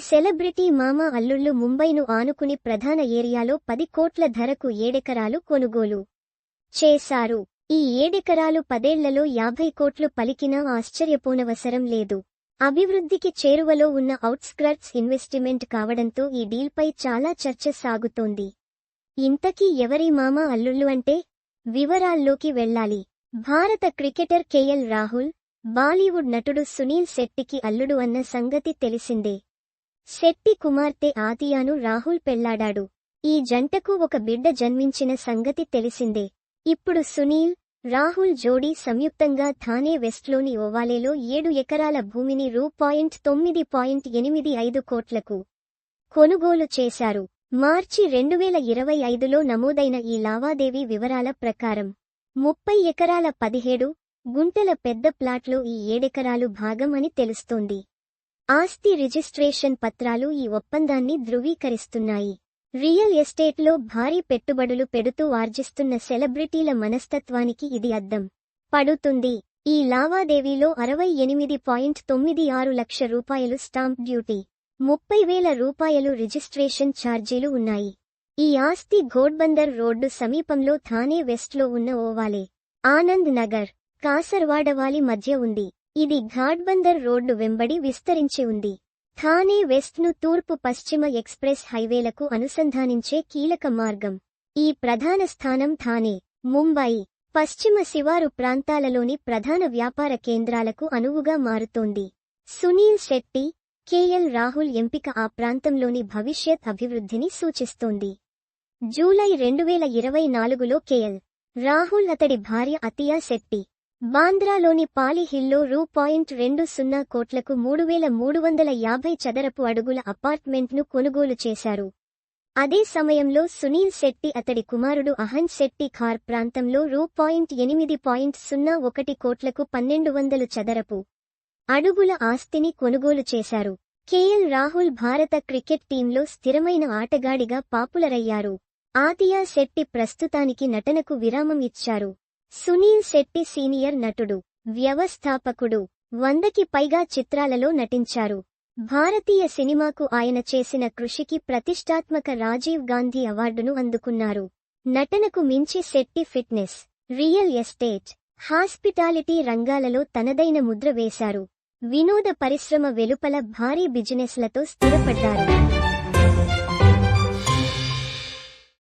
Celebrity మామ అల్లుళ్ళు ముంబైను ఆనుకుని ప్రధాన ఏరియాలో పది కోట్ల ధరకు ఏడెకరాలు కొనుగోలు చేశారు. ఈ ఏడెకరాలు పదేళ్ళలో యాభై కోట్లు పలికినా ఆశ్చర్యపోనవసరం లేదు. అభివృద్ధికి చేరువలో ఉన్న ఔట్స్క్రట్స్ ఇన్వెస్టిమెంట్ కావడంతో ఈ డీల్పై చాలా చర్చ సాగుతోంది. ఇంతకీ ఎవరి మామ అల్లుళ్ళు అంటే? వివరాల్లోకి వెళ్ళాలి. భారత క్రికెటర్ కేఎల్ రాహుల్ బాలీవుడ్ నటుడు సునీల్ శెట్టికి అల్లుడు అన్న సంగతి తెలిసిందే. శెట్టి కుమార్తె ఆతియాను రాహుల్ పెళ్ళాడాడు. ఈ జంటకు ఒక బిడ్డ జన్మించిన సంగతి తెలిసిందే. ఇప్పుడు సునీల్ రాహుల్ జోడీ సంయుక్తంగా థానే వెస్ట్లోని ఓవాలేలో ఏడు ఎకరాల భూమిని రూ పాయింట్ తొమ్మిది పాయింట్ ఎనిమిది ఐదు కోట్లకు కొనుగోలు చేశారు. మార్చి రెండువేల ఇరవై ఐదులో నమోదైన ఈ లావాదేవీ వివరాల ప్రకారం ముప్పై ఎకరాల పదిహేడు గుంటల పెద్ద ప్లాట్లో ఈ ఏడెకరాలు భాగం అని తెలుస్తోంది. ఆస్తి రిజిస్ట్రేషన్ పత్రాలు ఈ ఒప్పందాన్ని ధృవీకరిస్తున్నాయి. రియల్ ఎస్టేట్లో భారీ పెట్టుబడులు పెడుతూ ఆర్జిస్తున్న సెలబ్రిటీల మనస్తత్వానికి ఇది అద్దం. పడుతుంది. ఈ లావాదేవీలో అరవై ఎనిమిది పాయింట్ తొమ్మిది ఆరు లక్ష రూపాయలు స్టాంప్ డ్యూటీ. ముప్పై వేల రూపాయలు రిజిస్ట్రేషన్ ఛార్జీలు ఉన్నాయి. ఈ ఆస్తి ఘోడ్బందర్ రోడ్డు సమీపంలో థానే వెస్ట్లో ఉన్న ఓవాలే ఆనంద్ నగర్ కాసర్వాడవాలి మధ్య ఉంది. ఇది ఘాట్బందర్ రోడ్డు వెంబడి విస్తరించి ఉంది. థానే వెస్ట్ను తూర్పు పశ్చిమ ఎక్స్ప్రెస్ హైవేలకు అనుసంధానించే కీలక మార్గం. ఈ ప్రధాన స్థానం థానే. ముంబై. పశ్చిమ శివారు ప్రాంతాలలోని ప్రధాన వ్యాపార కేంద్రాలకు అనువుగా మారుతోంది. సునీల్ శెట్టి కేఎల్ రాహుల్ ఎంపిక ఆ ప్రాంతంలోని భవిష్యత్ అభివృద్ధిని సూచిస్తోంది. జూలై రెండువేల ఇరవై నాలుగులో కేఎల్ రాహుల్ అతడి భార్య అతియా శెట్టి బాంద్రాలోని పాలిహిల్లో రూ పాయింట్ రెండు సున్నా కోట్లకు మూడు వేల మూడు వందల యాభై చదరపు అడుగుల అపార్ట్మెంట్ను కొనుగోలు చేశారు. అదే సమయంలో సునీల్ శెట్టి అతడి కుమారుడు అహన్ శెట్టి ఖార్ ప్రాంతంలో రూ పాయింట్ ఎనిమిది పాయింట్ సున్నా ఒకటి కోట్లకు పన్నెండు వందలు చదరపు అడుగుల ఆస్తిని కొనుగోలు చేశారు. కేఎల్ రాహుల్ భారత క్రికెట్ టీంలో స్థిరమైన ఆటగాడిగా పాపులరయ్యారు. ఆతియా శెట్టి ప్రస్తుతానికి నటనకు విరామం ఇచ్చారు. సునీల్ శెట్టి సీనియర్ నటుడు వ్యవస్థాపకుడు వందకి పైగా చిత్రాలలో నటించారు. భారతీయ సినిమాకు ఆయన చేసిన కృషికి ప్రతిష్టాత్మక రాజీవ్ గాంధీ అవార్డును అందుకున్నారు. నటనకు మించి Shetty fitness real estate hospitality రంగాలలో తనదైన ముద్ర వేశారు. వినోద పరిశ్రమ వెలుపల భారీ బిజినెస్లతో స్థిరపడ్డారు.